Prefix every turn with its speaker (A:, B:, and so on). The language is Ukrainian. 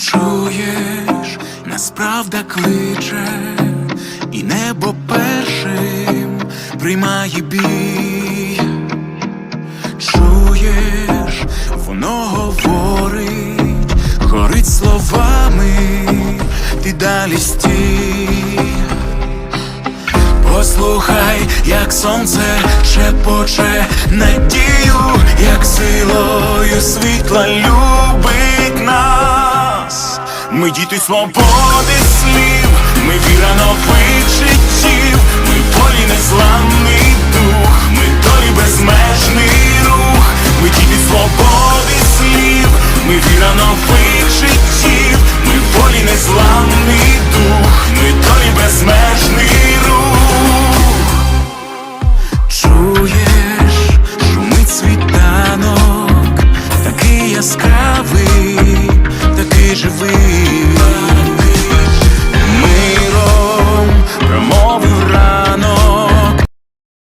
A: Чуєш, нас правда кличе, і небо першим приймає бій. Чуєш, воно говорить, горить словами, ти далі стій. Послухай, як сонце шепоче надію, як силою світла любить. Ми діти свободи слів, живий.